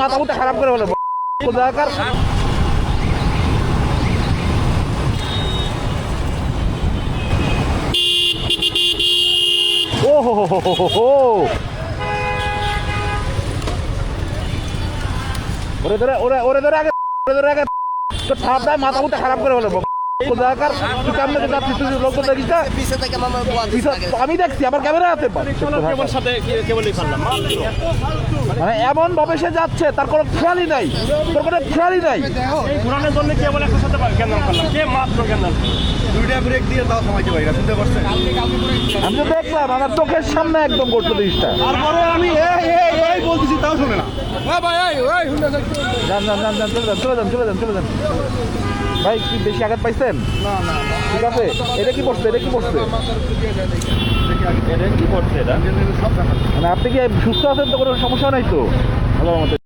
মাথা খারাপ করে ওরে ধরে, ওরে ওরে ধরে আগে, ওরে ধরে আগে। তো ঠাপ দেয় মাথা মুথা খারাপ করে বলে আমি দেখছি আমার ক্যামেরা মানে এমন ভাবে সে যাচ্ছে তার কোনো খেয়ালই নাই। তোর কোনো খেয়ালই নাই। এই ঘুরানোর জন্য কেবল একটা সাথে কেন্দ্র কে মাত্র কেন্দ্র দুইটা ব্রেক দিয়ে তাও থামাইতে পারি শুনতে পারছেন? আমি তো দেখলাম আমার চোখের সামনে একদম করতো জিনিসটা। তারপরে আমি যান যান যান যান চলে যান চলে যান চলে যান চলে যান ভাই কি বেশি আঘাত পাইছেন ঠিক আছে এটা কি পড়ছে এটা কি পড়ছে মানে আপনি কি সুস্থ আছেন তো কোনো সমস্যা নাই তো